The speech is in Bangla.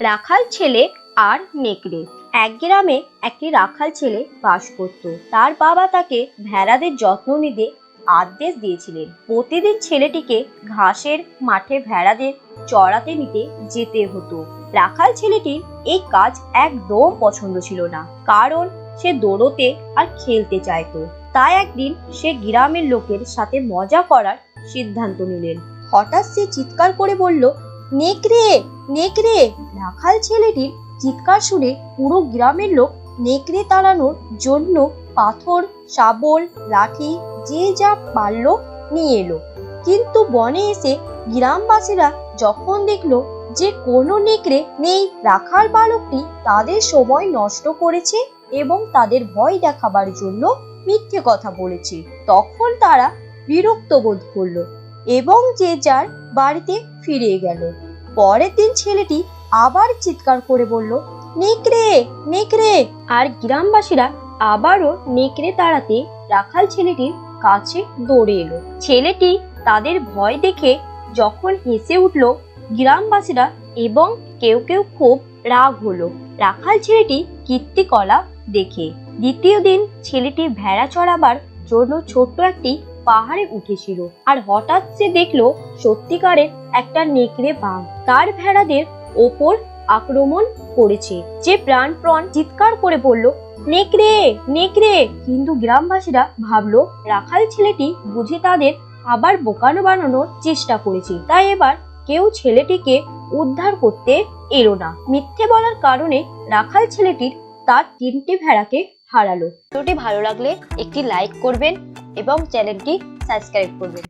রাখাল ছেলে আর নেকড়ে। এক গ্রামে একটি রাখাল ছেলে বাস করত। তার বাবা তাকে ভেড়াদের যত্ন নিতে আদেশ দিয়েছিলেন। প্রতিদিন ছেলেটিকে ঘাসের মাঠে ভেড়াদের চড়াতে নিতে যেতে হতো। রাখাল ছেলেটির এই কাজ একদম পছন্দ ছিল না, কারণ সে দৌড়তে আর খেলতে চাইতো। তাই একদিন সে গ্রামের লোকের সাথে মজা করার সিদ্ধান্ত নিলেন। হঠাৎ সে চিৎকার করে বলল, নেকড়ে নেকড়ে! রাখাল ছেলেটির চিৎকার শুনে পুরো গ্রামের লোক নেকড়ে তাড়ানোর জন্য পাথর, শাবল, লাঠি, যে যা পারল নিয়ে এলো। কিন্তু বনে এসে গ্রামবাসীরা যখন দেখল যে কোনো নেকড়ে নেই, রাখাল বালকটি তাদের সময় নষ্ট করেছে এবং তাদের ভয় দেখাবার জন্য মিথ্যে কথা বলেছে। তখন তারা বিরক্ত বোধ করল এবং যে যার বাড়িতে ফিরে গেল। পরের দিন ছেলেটি আবার চিৎকার করে বলল, নেকড়ে নেকড়ে! আর গ্রামবাসীরা আবারও নেকড়ে তাড়াতে রাখাল ছেলেটির কাছে দৌড়ে এলো। ছেলেটি তাদের ভয় দেখে যখন হেসে উঠল, গ্রামবাসীরা এবং কেউ কেউ খুব রাগ হলো। রাখাল ছেলেটি কীর্তিকলা দেখে। দ্বিতীয় দিন ছেলেটি ভেড়া চড়াবার জন্য ছোট্ট একটি পাহাড়ে উঠেছিল। আর হঠাৎ সে দেখল, সত্যিকারের একটা নেকড়ে বাঘ। তার ভেড়াদের ওপর আক্রমণ করেছে। যে প্রাণপ্রণ চিৎকার করে বলল, নেকড়ে নেকড়ে! কিন্তু গ্রামবাসীরা ভাবলো, রাখাল ছেলেটি বুঝে তাদের আবার বোকানো বানানোর চেষ্টা করেছে। তাই এবার কেউ ছেলেটিকে উদ্ধার করতে এলো না। মিথ্যে বলার কারণে রাখাল ছেলেটির তার তিনটি ভেড়াকে হারালো। ভিডিওটি ভালো লাগলে একটি লাইক করবেন এবং চ্যানেলটি সাবস্ক্রাইব করবেন।